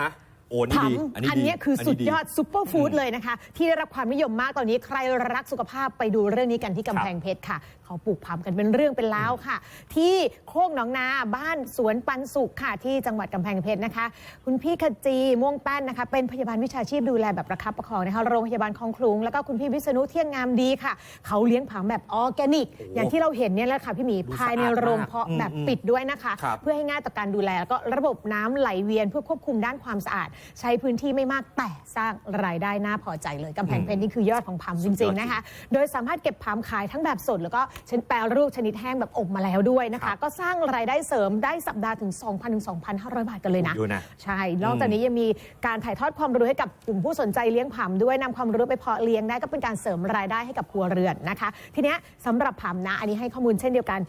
ฮะ โอ้นี่ผัดีมอันนี้อันดีเนี้ยคือสุดนนี้ยอดซุปเปอร์ฟู้ดเลยนะคะ ที่ได้รับความนิยมมากตอนนี้ใครรักสุขภาพไปดูเรื่องนี้กันที่กำแพงเพชรค่ะ เขาปลูกผัมกันเป็นเรื่องเป็นล้าวค่ะ ที่โคกหนองนาบ้านสวนปันสุขค่ะ ที่จังหวัดกำแพงเพชรนะคะ คุณพี่ขจีม่วงแป้นนะคะ เป็นพยาบาลวิชาชีพดูแลแบบประคับประคองนะคะโรงพยาบาลคลองคลุงแล้วก็คุณพี่วิษณุเที่ยงงามดีค่ะ เขาเลี้ยงผัมแบบออร์แกนิก อย่างที่เราเห็นเนี่ยแหละค่ะพี่หมีดูภายในสะอาดโรงมากเพาะอืมแบบอืมปิดด้วยนะคะ ครับ เพื่อให้ง่ายต่อการดูแลแล้วก็ระบบน้ำไหลเวียนเพื่อควบคุมด้านความสะอาดใช้พื้นที่ไม่มากแต่สร้างรายได้น่าพอใจเลยกำแพงเพชรนี่คือยอดของพัมจริงๆนะคะ โดยสามารถเก็บพัมขายทั้งแบบสดแล้วก็ชนิดแปรรูปชนิดแห้งแบบอบมาแล้วด้วยนะครัคะบก็สร้างรายได้เสริมได้สัปดาห์ถึง 2,000ถึง2,500 บาทกันเลยนะเยอะนะ ใช่ นอกจากนี้ยังมีการถ่ายทอดความรู้ให้กับกลุ่มผู้สนใจเลี้ยงผำด้วยนำความรู้ไปเพาะเลี้ยงได้ก็เป็นการเสริมรายได้ให้กับครัวเรือนนะคะ ทีเนี้ยสำหรับผำนะ อันนี้ให้ข้อมูลเช่นเดียวกัน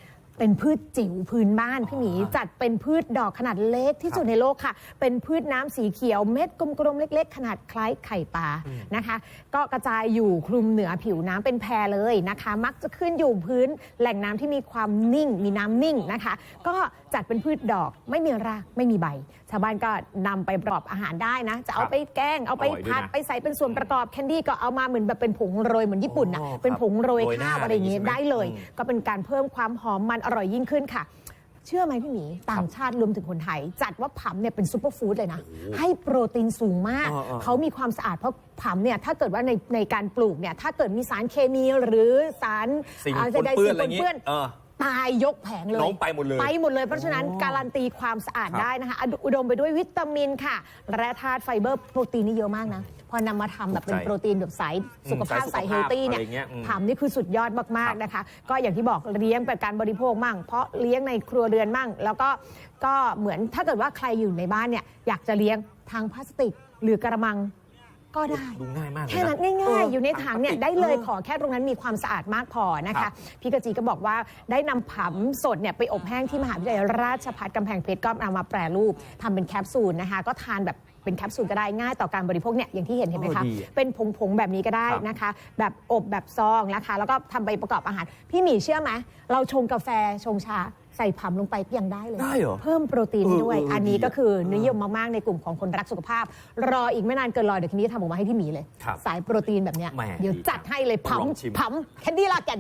เป็นพืชจิ๋วพื้นบ้านพี่หมีจัดเป็นพืชดอกขนาดเล็กที่สุดในโลกค่ะ เป็นพืชน้ำสีเขียวเม็ดกลมๆเล็ก ๆ ขนาดคล้ายไข่ปลานะคะ ก็กระจายอยู่คลุมเหนือผิวน้ำเป็นแพรเลยนะคะ มักจะขึ้นอยู่พื้นแหล่งน้ำที่มีความนิ่ง มีน้ำนิ่งนะคะ ก็จัดเป็นพืชดอกไม่มีรากไม่มีใบ ชาวบ้านก็นำไปประกอบอาหารได้นะ จะเอาไปแกงเอาไปอร่อยด้วยผัดนะไปใส่เป็นส่วนประกอบแคนดี้ก็เอามาเหมือนแบบเป็นผงโรยเหมือนญี่ปุ่นนะอ๋อเป็นผงโรยโรยหน้าข้าวอะไรอย่างงี้อะไรอย่างงี้ได้เลยใช่ไหมก็เป็นการเพิ่มความหอมมันอร่อยยิ่งขึ้นค่ะ เชื่อไหมพี่หมี ต่างชาติรวมถึงคนไทย จัดว่าผำเนี่ยเป็นซูเปอร์ฟู้ดเลยนะ ให้โปรตีนสูงมากอ๋ออ๋อเขามีความสะอาดเพราะผำเนี่ยถ้าเกิดว่าในในการปลูกเนี่ยถ้าเกิดมีสารเคมีหรือสารสิ่งอ่าปนใดๆเปื้อนสิ่งอะไรปนงี้เปื้อนเออ ตายยกแผงเลยน้องไปหมดเลย ไปหมดเลยเพราะฉะนั้นอ๋อการันตีความสะอาดครับได้นะคะอุอุดมไปด้วยวิตามินค่ะและธาตุไฟเบอร์โปรตีนนี่เยอะมากนะ พอนำมาทำแบบเป็นถูกใจโปรตีนแบบสายสุขภาพอืมสาสายยเฮสุลขภาพตี้เนี่ยอะไรเงี้ยอืมผำนี่คือสุดยอดมากๆนะคะ ก็อย่างที่บอกเลี้ยงเป็นการบริโภคมั่ง เพราะเลี้ยงในครัวเรือนมั่ง แล้วก็ก็เหมือนถ้าเกิดว่าใครอยู่ในบ้านเนี่ยอยากจะเลี้ยงทางพลาสติกหรือกระมัง ก็ได้ ดูง่ายมากเลยแค่นั้นเง่ายๆ อยู่ในถังเนี่ยได้เลยออขอแค่ตรงนั้นมีความสะอาดมากพอนะครัคะ บ พี่กะจีก็บอกว่าได้นำผำสดเนี่ยไปอบแห้งที่มหาวิทยาลัยราชภัฏกำแพงเพชรก็นำมาแปรรูปทำเป็นแคปซูลนะคะ ก็ทานแบบเป็นแคปซูลก็ได้ง่ายต่อการบริโภคเนี่ยอย่างที่เห็นเห็นไหมคะเออดีอะเป็นผงๆแบบนี้ก็ได้ครับนะคะ แบบอบแบบซองนะคะ แล้วก็ทำไปประกอบอาหาร พี่หมีเชื่อไหมเราชงกาแฟชงชาใส่ผำลงไปก็ยังได้เลย ได้เหรอ เพิ่มโปรตีนด้วย เออเอออันนี้ดีอะก็คือนิยมมาก ๆ ในกลุ่มของคนรักสุขภาพ รออีกไม่นานเกินรอเดี๋ยวทีนี้ทำออกมาให้พี่หมีเลย ครับสายโปรตีนแบบเนี้ยแหมเดี๋ยวจัดให้เลยต้องลองผำชิมผำแคนดี้ลากัน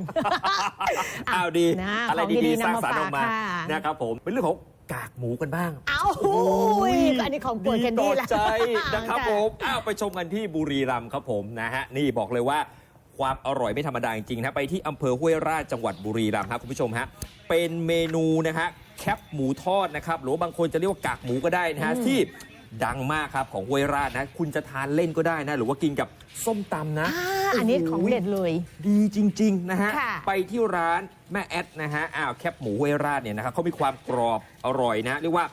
อ้าวดีนะอะไรของดีดีๆๆสร้างนำมาสรรค์ออกมาฝากค่ะนะครับผมเป็นเรื่องของกากหมูกันบ้าง เอ้าหูยอันนี้ของโปรดแคนต่ดี้อละ ใจนะครับผม อ้าวไปชมกันที่บุรีรัมย์ครับผมนะฮะ นี่บอกเลยว่า ความอร่อยไม่ธรรมดาจริงๆนะไปที่อำเภอห้วยราชจังหวัดบุรีรัมย์ครับคุณผู้ชมฮะเป็นเมนูนะฮะแคปหมูทอดนะครับหรือว่าบางคนจะเรียกว่ากากหมูก็ได้นะฮะที่ดังมากครับของห้วยราชนะ คุณจะทานเล่นก็ได้นะ หรือว่ากินกับส้มตำนะ อ่าอันนี้ของเด็ดเลย ดีจริง ๆ นะฮะ ค่ะ ไปที่ร้านแม่แอดนะฮะอ้าวแคบหมูห้วยราดเนี่ยนะครับเขามีความกรอบอร่อยนะ เรียกว่า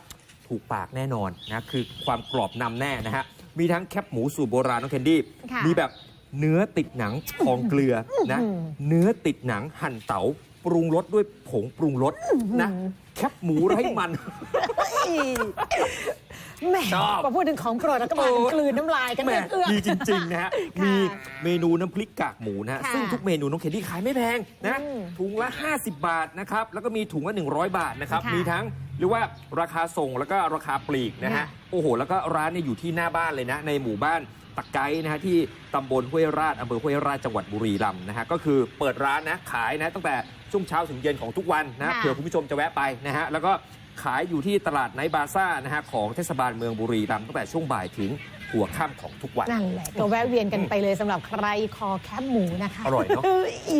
ถูกปากแน่นอนนะ คือความกรอบนำแน่นะฮะ มีทั้งแคบหมูสูตรโบราณน้องแคนดี้ ค่ะ มีแบบ เนื้อติดหนังทองเกลือนะ เนื้อติดหนังหั่นเต๋าปรุงรสด้วยผงปรุงรสนะแคบหมูไร้มัน แหมชอบ พอพูดถึงของโปรดแล้วก็มากันกลืนน้ำลายกันแหมเอื้อกดีจริง ๆ นะฮะ ค่ะมีเมนูน้ำพริกกากหมูนะฮะค่ะซึ่งทุกเมนูน้องเคนดี้ขายไม่แพงนะ อืมถุงละ 50 บาทนะครับ แล้วก็มีถุงละ 100 บาทนะครับ ค่ะมีทั้งเรียกว่าราคาส่งแล้วก็ราคาปลีกนะฮะ ค่ะ โอ้โห แล้วก็ร้านเนี่ยอยู่ที่หน้าบ้านเลยนะ ในหมู่บ้าน ตะไกนะฮะที่ตำบลห้วยราชอำเภอห้วยราชจังหวัดบุรีรัมย์นะฮะก็คือเปิดร้านนะขายนะตั้งแต่ช่วงเช้าถึงเย็นของทุกวันนะค่ะเผื่อคุณผู้ชมจะแวะไปนะฮะแล้วก็ขายอยู่ที่ตลาดไนท์บาซ่านะฮะของเทศบาลเมืองบุรีรัมย์ตั้งแต่ช่วงบ่ายถึงหัวค่ำของทุกวัน นั่นแหละก็แวะเวียนกันไปเลยสำหรับใครคอแคบหมูนะคะ อร่อยเนอะอี